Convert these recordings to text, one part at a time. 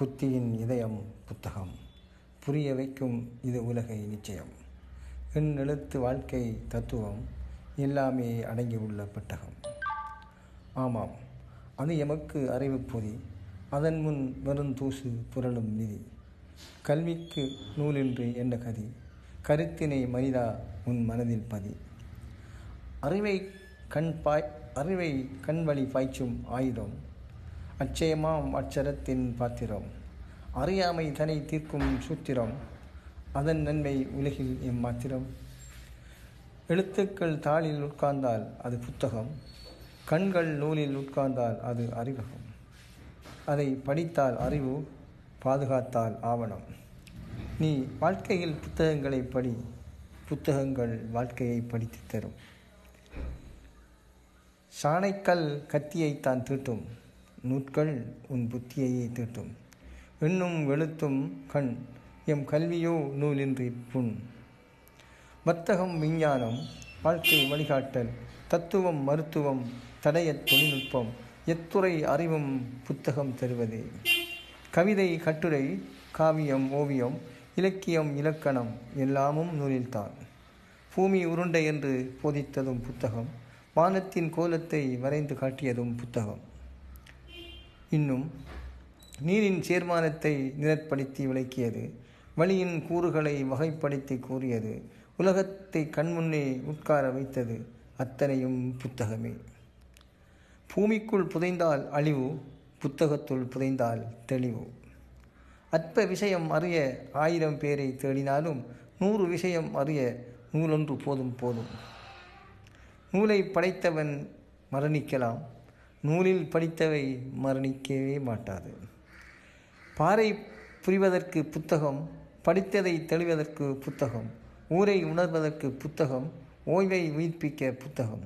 புத்தியின் இதயம் புத்தகம். புரிய வைக்கும் இது உலகை நிச்சயம். எண் எழுத்து வாழ்க்கை தத்துவம் எல்லாமே அடங்கியுள்ள பெட்டகம். ஆமாம் அது எமக்கு அறிவு பொதி. அதன் முன் வெறும் தூசு புரளும் நிதி. கல்விக்கு நூலின்றி என்ன கதி. கருத்தினை மனிதா உன் மனதில் பதி. அறிவை கண் பாய் அறிவை கண் வழி பாய்ச்சும் ஆயுதம். அச்சயமாம் அச்சரத்தின் பாத்திரம். அறியாமை தனை தீர்க்கும் சூத்திரம். அதன் நன்மை உலகில் எம்மாத்திரம். எழுத்துக்கள் தாளில் உட்கார்ந்தால் அது புத்தகம். கண்கள் நூலில் உட்கார்ந்தால் அது அறிவகம். அதை படித்தால் அறிவு பாதுகாத்தால் ஆவணம். நீ வாழ்க்கையில் புத்தகங்களை படி புத்தகங்கள் வாழ்க்கையை படித்து தரும். சாணைக்கல் கத்தியைத்தான் தீட்டும். நூற்கள் உன் புத்தியையே தீட்டும். எண்ணும் வெளுத்தும் கண் எம் கல்வியோ நூலின்றி புண். வர்த்தகம் விஞ்ஞானம் வாழ்க்கை வழிகாட்டல் தத்துவம் மருத்துவம் தடைய தொழில்நுட்பம் எத்துறை அறிவும் புத்தகம் தருவதே. கவிதை கட்டுரை காவியம் ஓவியம் இலக்கியம் இலக்கணம் எல்லாமும் நூலில்தான். பூமி உருண்டை என்று போதித்ததும் புத்தகம் வானத்தின் கோலத்தை வரைந்து காட்டியதும் புத்தகம். இன்னும் நீரின் சேர்மானத்தை நிறப்படுத்தி விளக்கியது. வழியின் கூறுகளை வகைப்படுத்தி கூறியது. உலகத்தை கண்முன்னே உட்கார வைத்தது அத்தனையும் புத்தகமே. பூமிக்குள் புதைந்தால் அழிவு புத்தகத்துள் புதைந்தால் தெளிவு. அற்ப விஷயம் அறிய ஆயிரம் பேரை தேடினாலும் நூறு விஷயம் அறிய நூலொன்று போதும் போதும். நூலை படைத்தவன் மரணிக்கலாம். நூலில் படித்தவை மரணிக்கவே மாட்டாது. பாறை புரிவதற்கு புத்தகம் படித்ததை தெளிவதற்கு புத்தகம் ஊரை உணர்வதற்கு புத்தகம் ஓய்வை உயிர்ப்பிக்க புத்தகம்.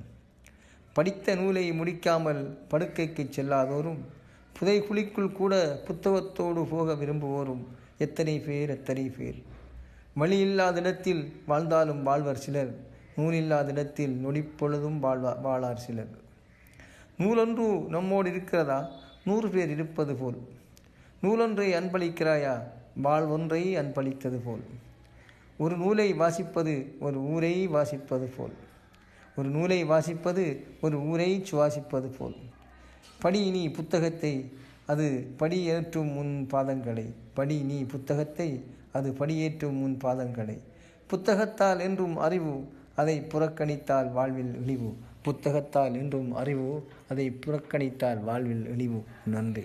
படித்த நூலை முடிக்காமல் படுக்கைக்கு செல்லாதோரும் புதைகுழிக்குள் கூட புத்தகத்தோடு போக விரும்புவோரும் எத்தனை பேர் எத்தனை பேர்? வழி இல்லாத இடத்தில் வாழ்ந்தாலும் வாழ்வர் சிலர் நூலில்லாத இடத்தில் நொடிப்பொழுதும் வாழ்வா வாழார் சிலர். நூலொன்று நம்மோடு இருக்கிறதா? நூறு பேர் இருப்பது போல். நூலொன்றை அன்பளிக்கிறாயா? வாழ்வொன்றை அன்பளித்தது போல். ஒரு நூலை வாசிப்பது ஒரு ஊரை வாசிப்பது போல். ஒரு நூலை வாசிப்பது ஒரு ஊரை சுவாசிப்பது போல். படி நீ புத்தகத்தை அது படியேற்றும் முன் பாதங்களை. படி நீ புத்தகத்தை அது படியேற்றும் முன் பாதங்களை. புத்தகத்தால் என்றும் அறிவு அதை புறக்கணித்தால் வாழ்வில் இழிவு. புத்தகத்தால் என்றும் அறிவு அதை புறக்கணித்தால் வாழ்வில் இழிவு நன்றி.